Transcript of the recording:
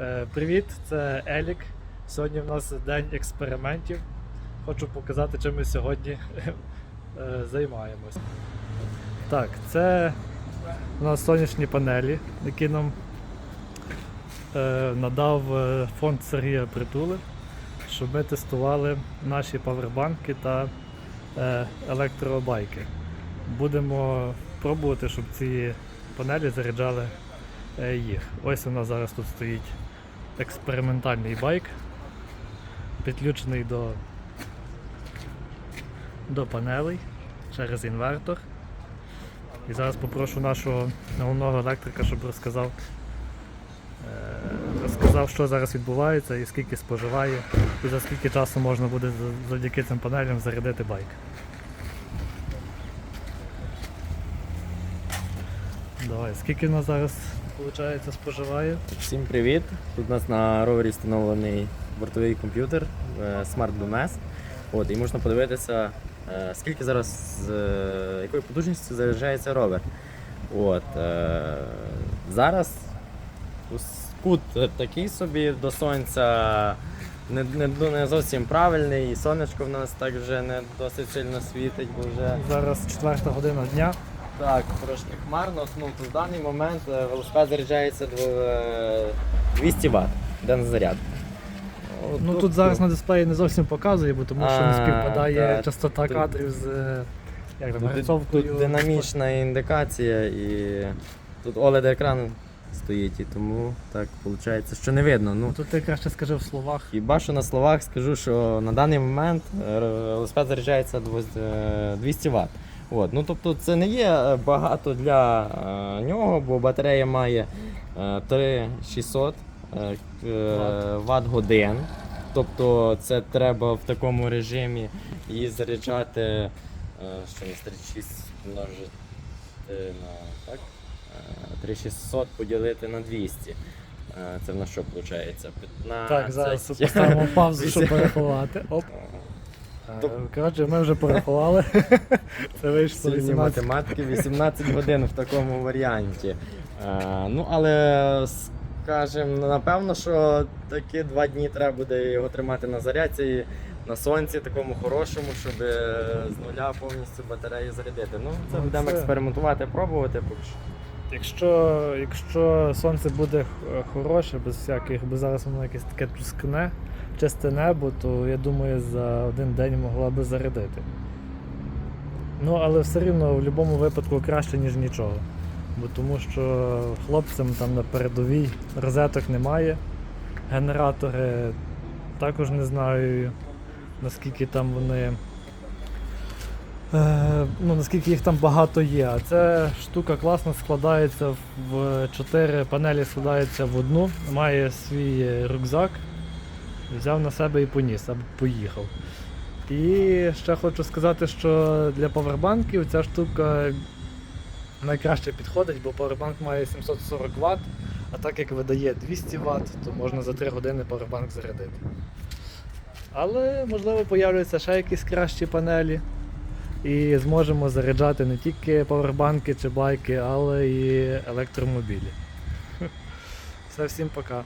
Е, Привіт, це Елік. Сьогодні в нас день експериментів. Хочу показати, чим ми сьогодні е, займаємось. Так, це у нас сонячні панелі, які нам е, надав фонд Сергія Притули, щоб ми тестували наші павербанки та електробайки. Будемо пробувати, щоб ці панелі заряджали їх. Ось у нас зараз тут стоїть експериментальний байк, підключений до, до панелей через інвертор. І зараз попрошу нашого головного електрика, щоб розказав, е, розказав, що зараз відбувається і скільки споживає, і за скільки часу можна буде завдяки цим панелям зарядити байк. Давай, скільки в нас зараз виходить, споживає? Всім привіт! Тут у нас на ровері встановлений бортовий комп'ютер е, Smart BMS. От, і можна подивитися, е, скільки зараз з якою потужністю заряджається ровер. От, е, зараз кут такий собі до сонця не, не, не зовсім правильний, і сонечко в нас так вже не досить сильно світить, бо вже Зараз четверта година дня. Так, трошки хмарно. Ну, в даний момент е, велосипед заряджається е, 200 Вт, денний заряд. Ну тут зараз на дисплеї не зовсім показує, бо тому що не співпадає так. частота Тут- кадрів з е, як там, Тут, тут динамічна індикація і тут OLED екран стоїть, і тому так виходить, що не видно. Ну, Тут ти краще скажи в словах. Хіба що на словах скажу, що на даний момент е, велосипед заряджається е, 200 Вт. От. Ну, тобто це не є е, багато для е, нього, бо батарея має е, 3600 е, Вт годин. Тобто це треба в такому режимі її заряджати, е, що у 36 множити на так? Е, 3600 поділити на 200. Е, Це в нас що виходить? 15. Так, зараз поставимо паузу, щоб порахувати. Оп. Е, Коротше, ми вже порахували. Це вийшло 18. математики 18 годин в такому варіанті. Е, ну, але скажімо, напевно, що такі два дні треба буде його тримати на зарядці і на сонці, такому хорошому, щоб е, з нуля повністю батарею зарядити. Ну, це Ну, будемо це- експериментувати, пробувати. поки що. Якщо, якщо сонце буде хороше, без всяких, бо зараз воно якесь таке тускне, чисте небо, то я думаю, за один день могла би зарядити. Ну, але все рівно в будь-якому випадку краще, ніж нічого. Бо тому що хлопцям там на передовій розеток немає. Генератори також не знаю, наскільки там вони. Е, ну, наскільки їх там багато є. А ця штука класно складається в 4 панелі складається в одну, має свій рюкзак, взяв на себе і поніс, або поїхав. І ще хочу сказати, що для павербанків ця штука найкраще підходить, бо павербанк має 740 Вт, а так як видає 200 Вт, то можна за 3 години павербанк зарядити. Але можливо появляться ще якісь кращі панелі. І зможемо заряджати не тільки павербанки чи байки, але і електромобілі. Все, всім пока.